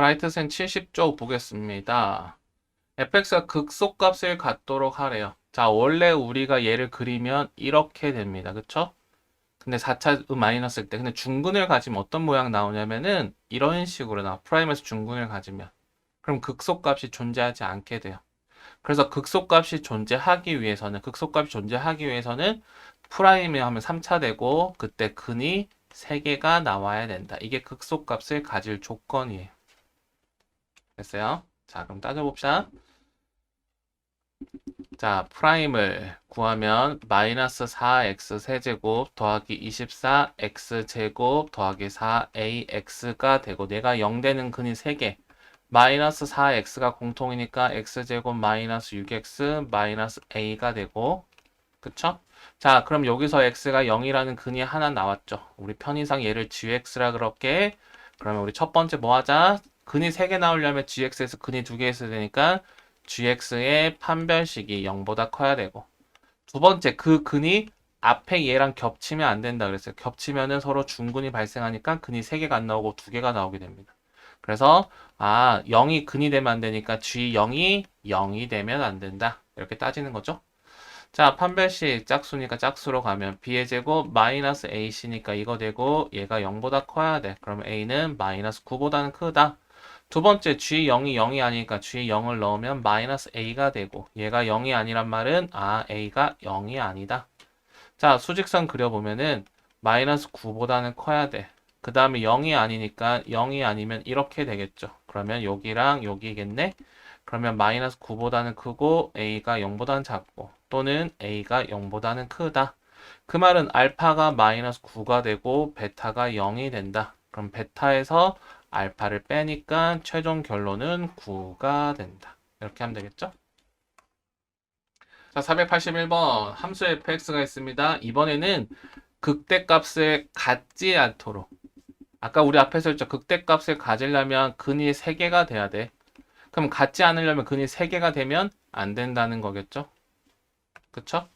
라이트센 70쪽 보겠습니다. fx가 극소값을 갖도록 하래요. 자, 원래 우리가 얘를 그리면 이렇게 됩니다. 그쵸? 근데 4차 음 마이너스일 때 근데 중근을 가지면 어떤 모양 나오냐면은 이런 식으로 나와. 프라임에서 중근을 가지면. 그럼 극소값이 존재하지 않게 돼요. 그래서 극소값이 존재하기 위해서는 극소값이 존재하기 위해서는 프라임에 하면 3차 되고 그때 근이 3개가 나와야 된다. 이게 극소값을 가질 조건이에요. 됐어요? 자, 그럼 따져봅시다. 자, 프라임을 구하면 마이너스 4x 세제곱 더하기 24x 제곱 더하기 4ax가 되고 내가 0 되는 근이 3개 마이너스 4x가 공통이니까 x제곱 마이너스 6x 마이너스 a가 되고 그쵸? 자 그럼 여기서 x가 0이라는 근이 하나 나왔죠 우리 편의상 얘를 gx라 그렇게 그러면 우리 첫 번째 뭐 하자 근이 3개 나오려면 gx에서 근이 2개 있어야 되니까 gx의 판별식이 0보다 커야 되고. 두 번째 그 근이 앞에 얘랑 겹치면 안 된다 그랬어요. 겹치면은 서로 중근이 발생하니까 근이 3개가 안 나오고 2개가 나오게 됩니다. 그래서 아 0이 근이 되면 안 되니까 g0이 0이 되면 안 된다. 이렇게 따지는 거죠. 자 판별식 짝수니까 짝수로 가면 b의 제곱 마이너스 ac니까 이거 되고 얘가 0보다 커야 돼. 그러면 a는 마이너스 9보다는 크다 두 번째 g0이 0이 아니니까 g0을 넣으면 마이너스 a가 되고 얘가 0이 아니란 말은 아 a가 0이 아니다 자 수직선 그려보면은 마이너스 9보다는 커야 돼 그 다음에 0이 아니니까 0이 아니면 이렇게 되겠죠. 그러면 여기랑 여기겠네. 그러면 마이너스 9보다는 크고 a가 0보다는 작고 또는 a가 0보다는 크다. 그 말은 알파가 마이너스 9가 되고 베타가 0이 된다. 그럼 베타에서 알파를 빼니까 최종 결론은 9가 된다. 이렇게 하면 되겠죠? 자, 481번 함수 fx가 있습니다. 이번에는 극대값을 갖지 않도록 아까 우리 앞에서 했죠. 극대값을 가지려면 근이 3개가 돼야 돼. 그럼 갖지 않으려면 근이 3개가 되면 안 된다는 거겠죠? 그쵸?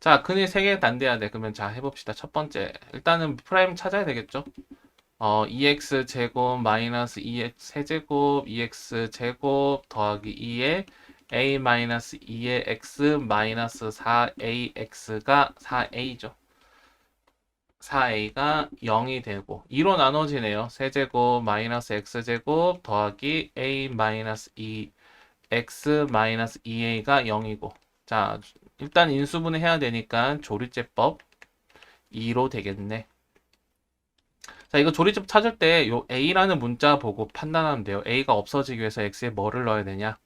자, 근이 3개가 안 돼야 돼. 그러면 자, 해봅시다. 첫 번째. 일단은 프라임 찾아야 되겠죠? 어, 2x 제곱 마이너스 2x 세제곱 2x 제곱 더하기 2에 a 마이너스 2의 x 마이너스 4ax가 4a죠. 4a가 0이 되고 2로 나눠지네요. 세제곱 마이너스 x제곱 더하기 a 마이너스 2x 마이너스 2a가 0이고 자 일단 인수분해 해야 되니까 조리제법 2로 되겠네. 자 이거 조리집 찾을 때 요 a라는 문자 보고 판단하면 돼요. a가 없어지기 위해서 x에 뭐를 넣어야 되냐?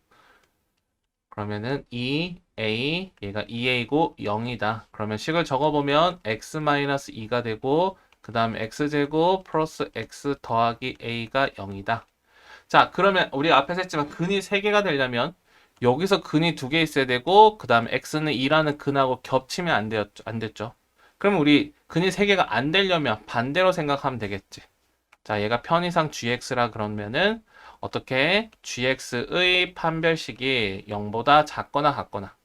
그러면은 2a 얘가 2a고 0이다. 그러면 식을 적어보면 x-2가 되고 그 다음에 x제곱 플러스 x 더하기 a가 0이다. 자 그러면 우리 앞에서 했지만 근이 3개가 되려면 여기서 근이 2개 있어야 되고 그 다음에 x는 2라는 근하고 겹치면 안, 되었죠, 안 됐죠. 그럼 우리 근이 3개가 안 되려면 반대로 생각하면 되겠지. 자 얘가 편의상 gx라 그러면은 어떻게? gx의 판별식이 0보다 작거나 같거나.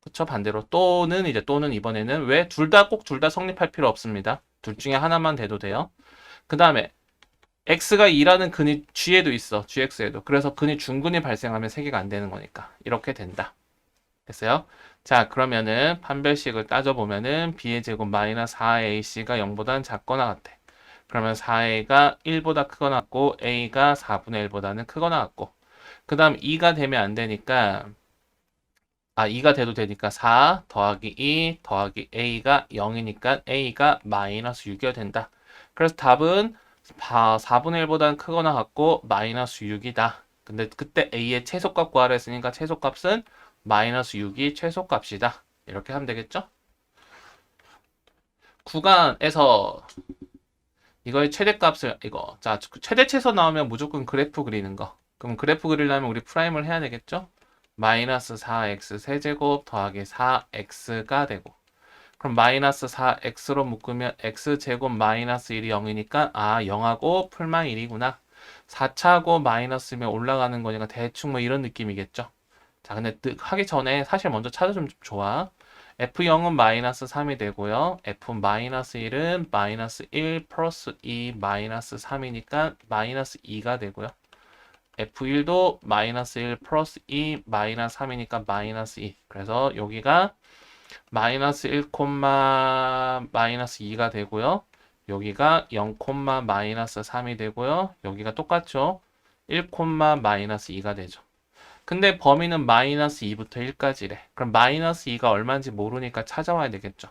그쵸? 반대로 또는 이제 또는 이번에는 왜 둘 다 꼭 둘 다 성립할 필요 없습니다. 둘 중에 하나만 돼도 돼요. 그 다음에 x가 2라는 근이 g에도 있어 gx에도. 그래서 근이 중근이 발생하면 3개가 안 되는 거니까. 이렇게 된다 됐어요 자 그러면은 판별식을 따져보면은 b의 제곱 마이너스 4ac가 0보다는 작거나 같아 그러면 4a가 1보다 크거나 같고 a가 4분의 1보다는 크거나 같고 그 다음 2가 되면 안 되니까 아 2가 돼도 되니까 4 더하기 2 더하기 a가 0이니까 a가 마이너스 6이어야 된다. 그래서 답은 4분의 1보다는 크거나 같고 마이너스 6이다. 근데 그때 a의 최소값 구하라 했으니까 최소값은 마이너스 6이 최소값이다. 이렇게 하면 되겠죠? 구간에서 이거의 최대값을 이거 자 최대치에서 나오면 무조건 그래프 그리는 거. 그럼 그래프 그리려면 우리 프라임을 해야 되겠죠? 마이너스 4x 세제곱 더하기 4x가 되고. 그럼 마이너스 4x로 묶으면 x제곱 마이너스 1이 0이니까 아 0하고 풀만 1이구나. 4차하고 마이너스면 올라가는 거니까 대충 뭐 이런 느낌이겠죠 자 근데 하기 전에 사실 먼저 찾아주면 좀 좋아 F0은 마이너스 3이 되고요. F 마이너스 1은 마이너스 1 플러스 2 마이너스 3이니까 마이너스 2가 되고요. F1도 마이너스 1 플러스 2 마이너스 3이니까 마이너스 2. 그래서 여기가 마이너스 1 콤마 마이너스 2가 되고요. 여기가 0 콤마 마이너스 3이 되고요. 여기가 똑같죠. 1 콤마 마이너스 2가 되죠. 근데 범위는 마이너스 2부터 1까지래. 그럼 마이너스 2가 얼마인지 모르니까 찾아와야 되겠죠.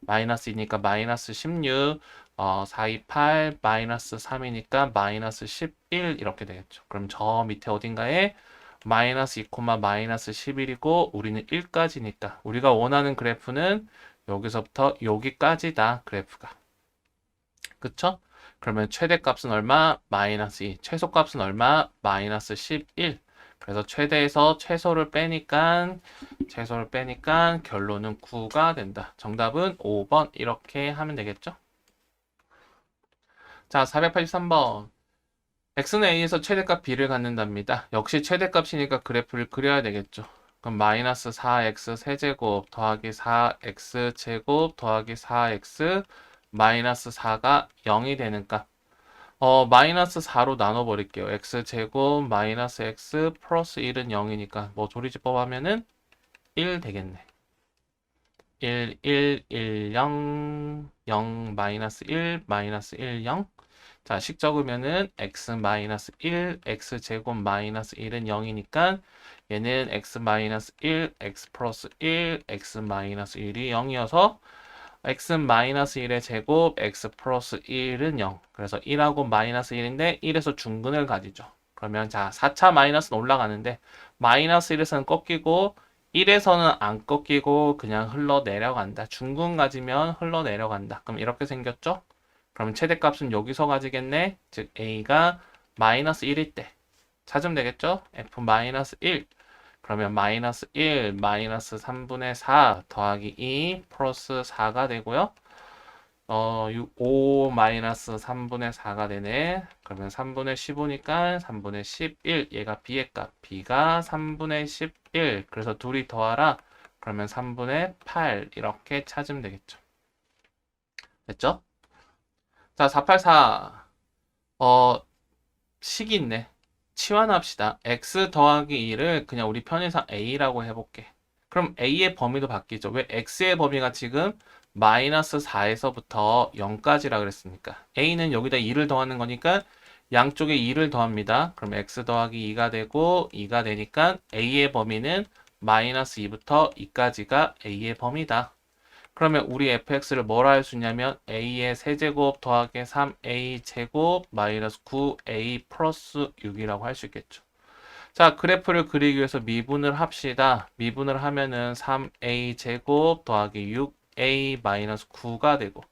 마이너스 2니까 마이너스 16, 어, 428, 마이너스 3이니까 마이너스 11 이렇게 되겠죠. 그럼 저 밑에 어딘가에 마이너스 2, 마이너스 11이고 우리는 1까지니까 우리가 원하는 그래프는 여기서부터 여기까지다 그래프가. 그쵸? 그러면 최대값은 얼마? 마이너스 2. 최소값은 얼마? 마이너스 11. 그래서 최대에서 최소를 빼니까 최소를 빼니까 결론은 9가 된다. 정답은 5번 이렇게 하면 되겠죠? 자, 483번. x는 a에서 최대값 b를 갖는답니다. 역시 최대값이니까 그래프를 그려야 되겠죠. 그럼 마이너스 4x 세제곱 더하기 4x 제곱 더하기 4x 마이너스 4가 0이 되는 값. 어, 마이너스 4로 나눠버릴게요. x 제곱 마이너스 x 플러스 1은 0이니까 뭐 조리집법 하면은 1 되겠네. 1, 1, 1, 0, 0, 마이너스 1, 마이너스 1, 0. 자, 식 적으면은 x 마이너스 1, x 제곱 마이너스 1은 0이니까 얘는 x 마이너스 1, x 플러스 1, x 마이너스 1이 0이어서 x 마이너스 1의 제곱 x 플러스 1은 0. 그래서 1하고 마이너스 1인데 1에서 중근을 가지죠. 그러면 자 4차 마이너스는 올라가는데 마이너스 1에서는 꺾이고 1에서는 안 꺾이고 그냥 흘러 내려간다. 중근 가지면 흘러 내려간다. 그럼 이렇게 생겼죠? 그럼 최대값은 여기서 가지겠네. 즉 a가 마이너스 1일 때 찾으면 되겠죠? f 마이너스 1 그러면 마이너스 1 마이너스 3분의 4 더하기 2 플러스 4가 되고요. 어, 6, 5 마이너스 3분의 4가 되네. 그러면 3분의 15니까 3분의 11. 얘가 b의 값. b가 3분의 11. 그래서 둘이 더하라. 그러면 3분의 8. 이렇게 찾으면 되겠죠. 됐죠? 자, 484. 어, 식이 있네. 치환합시다. x 더하기 2를 그냥 우리 편의상 a라고 해볼게. 그럼 a의 범위도 바뀌죠. 왜 x의 범위가 지금 마이너스 4에서부터 0까지라 그랬습니까? a는 여기다 2를 더하는 거니까 양쪽에 2를 더합니다. 그럼 x 더하기 2가 되고 2가 되니까 a의 범위는 마이너스 2부터 2까지가 a의 범위다. 그러면 우리 fx를 뭐라 할 수 있냐면 a의 세제곱 더하기 3a 제곱 마이너스 9a 플러스 6이라고 할 수 있겠죠. 자, 그래프를 그리기 위해서 미분을 합시다. 미분을 하면은 3a 제곱 더하기 6a 마이너스 9가 되고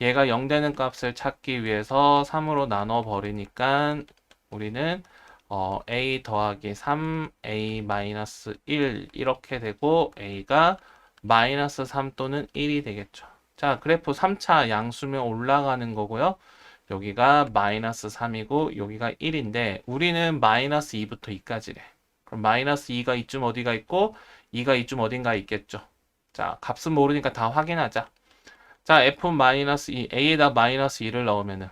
얘가 0 되는 값을 찾기 위해서 3으로 나눠 버리니까 우리는 어, a 더하기 3a 마이너스 1 이렇게 되고 a가 마이너스 3 또는 1이 되겠죠. 자, 그래프 3차 양수면 올라가는 거고요. 여기가 마이너스 3이고 여기가 1인데 우리는 마이너스 2부터 2까지래. 그럼 마이너스 2가 이쯤 어디가 있고 2가 이쯤 어딘가 있겠죠. 자, 값은 모르니까 다 확인하자. 자, f 마이너스 2, a에다 마이너스 2를 넣으면은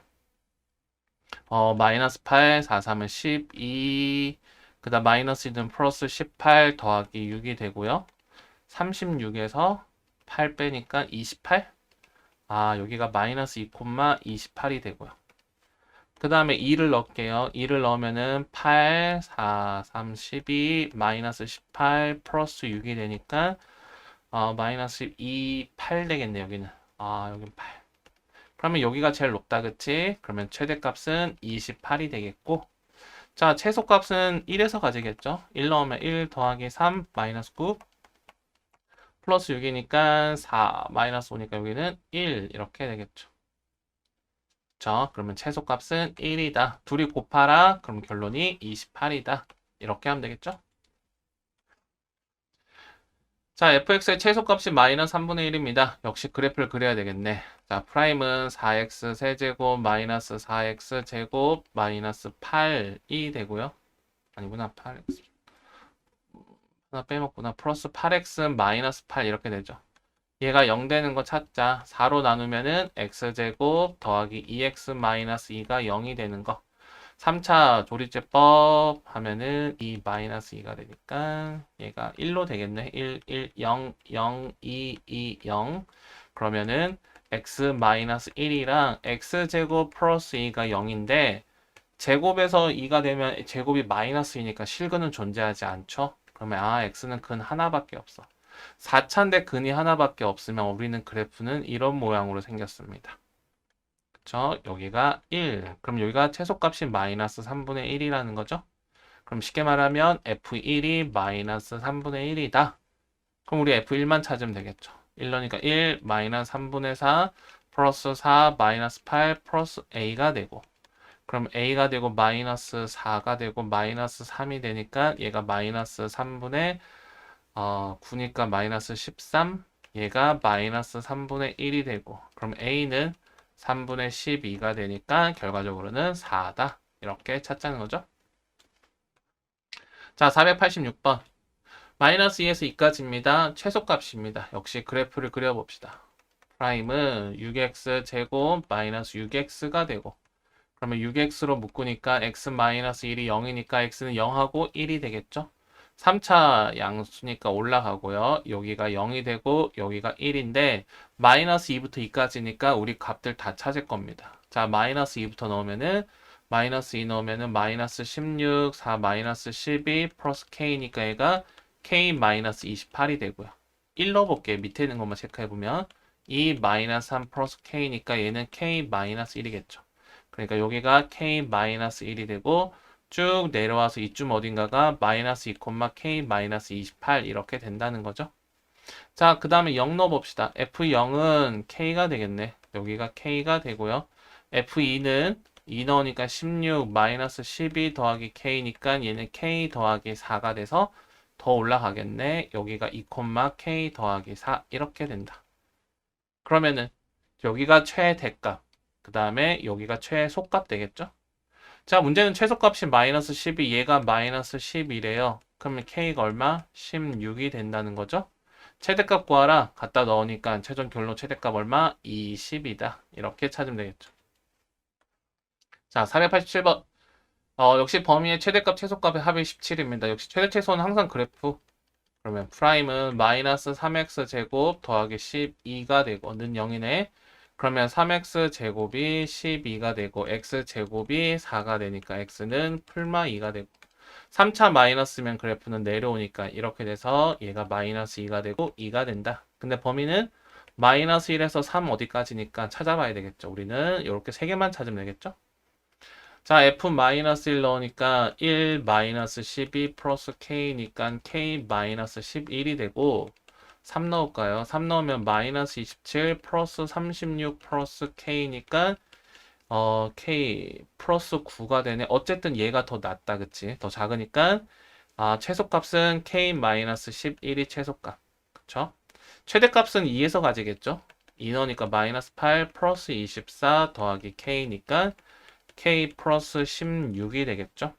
어, 마이너스 8, 4, 3은 12, 그 다음 마이너스 2는 플러스 18 더하기 6이 되고요. 36에서 8 빼니까 28. 아, 여기가 마이너스 2,28이 되고요. 그 다음에 2를 넣을게요. 2를 넣으면은 8, 4, 3, 12, 마이너스 18, 플러스 6이 되니까, 어, 마이너스 2, 8 되겠네, 여기는. 아, 여긴 8. 그러면 여기가 제일 높다, 그치? 그러면 최대값은 28이 되겠고, 자, 최소값은 1에서 가지겠죠? 1 넣으면 1 더하기 3, 마이너스 9, 플러스 6이니까 4, 마이너스 5니까 여기는 1 이렇게 되겠죠. 자, 그러면 최소값은 1이다. 둘이 곱하라. 그럼 결론이 28이다. 이렇게 하면 되겠죠? 자, fx의 최소값이 마이너스 3분의 1입니다. 역시 그래프를 그려야 되겠네. 자, 프라임은 4x 세제곱 마이너스 4x 제곱 마이너스 8이 되고요. 아니구나, 8x. 하나 빼먹구나. 플러스 8x 마이너스 8 이렇게 되죠. 얘가 0 되는 거 찾자. 4로 나누면은 x제곱 더하기 2x 마이너스 2가 0이 되는 거. 3차 조리제법 하면은 이 마이너스 2가 되니까 얘가 1로 되겠네. 1, 1, 0, 0, 2, 2, 0. 그러면은 x 마이너스 1이랑 x제곱 플러스 2가 0인데 제곱에서 2가 되면 제곱이 마이너스 2니까 실근은 존재하지 않죠. 그러면 아 x는 근 하나밖에 없어. 4차인데 근이 하나밖에 없으면 우리는 그래프는 이런 모양으로 생겼습니다. 그쵸? 여기가 1. 그럼 여기가 최소값이 마이너스 3분의 1이라는 거죠? 그럼 쉽게 말하면 f1이 마이너스 3분의 1이다. 그럼 우리 f1만 찾으면 되겠죠. 1러니까 1 마이너스 3분의 4 플러스 4 마이너스 8 플러스 a가 되고 그럼 a가 되고 마이너스 4가 되고 마이너스 3이 되니까 얘가 마이너스 3분의 어, 9니까 마이너스 13 얘가 마이너스 3분의 1이 되고 그럼 a는 3분의 12가 되니까 결과적으로는 4다. 이렇게 찾자는 거죠? 자 486번. 마이너스 2에서 2까지입니다. 최소값입니다. 역시 그래프를 그려봅시다. 프라임은 6x 제곱 마이너스 6x가 되고 그러면 6x로 묶으니까 x 마이너스 1이 0이니까 x는 0하고 1이 되겠죠 3차 양수니까 올라가고요. 여기가 0이 되고 여기가 1인데 마이너스 2부터 2까지니까 우리 값들 다 찾을 겁니다. 자, 마이너스 2부터 넣으면은 마이너스 2 넣으면은 마이너스 16, 4 마이너스 12 플러스 k니까 얘가 k 마이너스 28이 되고요. 1 넣어볼게요. 밑에 있는 것만 체크해보면 2 마이너스 3 플러스 k니까 얘는 k 마이너스 1이겠죠. 그러니까 여기가 k 마이너스 1이 되고 쭉 내려와서 이쯤 어딘가가 마이너스 2, k 마이너스 28 이렇게 된다는 거죠. 자, 그 다음에 0 넣어봅시다. F0은 K가 되겠네. 여기가 K가 되고요. F2는 2 넣으니까 16 마이너스 12 더하기 K니까 얘는 K 더하기 4가 돼서 더 올라가겠네. 여기가 2, K 더하기 4 이렇게 된다. 그러면은 여기가 최대값, 그 다음에 여기가 최소값 되겠죠? 자, 문제는 최소값이 마이너스 12, 얘가 마이너스 11이래요. 그러면 k가 얼마? 16이 된다는 거죠. 최대값 구하라. 갖다 넣으니까 최종 결론 최대값 얼마? 20이다. 이렇게 찾으면 되겠죠. 자, 487번. 어, 역시 범위의 최대값, 최소값의 합이 17입니다. 역시 최대 최소는 항상 그래프. 그러면 프라임은 마이너스 3x 제곱 더하기 12가 되고 는 0이네. 그러면 3x 제곱이 12가 되고 x 제곱이 4가 되니까 x는 풀마 2가 되고 3차 마이너스면 그래프는 내려오니까 이렇게 돼서 얘가 마이너스 2가 되고 2가 된다. 근데 범위는 마이너스 1에서 3 어디까지니까 찾아봐야 되겠죠. 우리는 이렇게 세 개만 찾으면 되겠죠. 자, f 마이너스 1 넣으니까 1 마이너스 12 플러스 k니까 k 마이너스 11이 되고 3 넣을까요? 3 넣으면 마이너스 27 플러스 36 플러스 k니까 어, k 플러스 9가 되네. 어쨌든 얘가 더 낫다, 그치? 더 작으니까 아, 최소값은 k 마이너스 11이 최소값. 그쵸? 최대값은 2에서 가지겠죠? 2 넣으니까 마이너스 8 플러스 24 더하기 k니까 k 플러스 16이 되겠죠?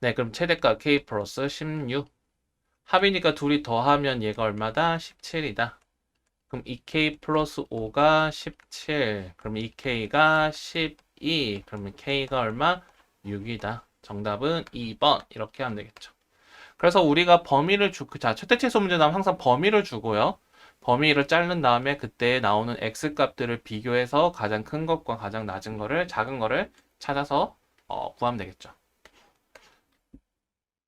네, 그럼 최대값 k 플러스 16. 합이니까 둘이 더하면 얘가 얼마다? 17이다. 그럼 2k 플러스 5가 17. 그럼 2k가 12. 그러면 k가 얼마? 6이다. 정답은 2번. 이렇게 하면 되겠죠. 그래서 우리가 범위를 주, 자, 최대최소 문제 나오면 항상 범위를 주고요. 범위를 자른 다음에 그때 나오는 x 값들을 비교해서 가장 큰 것과 가장 낮은 거를, 작은 거를 찾아서 어, 구하면 되겠죠.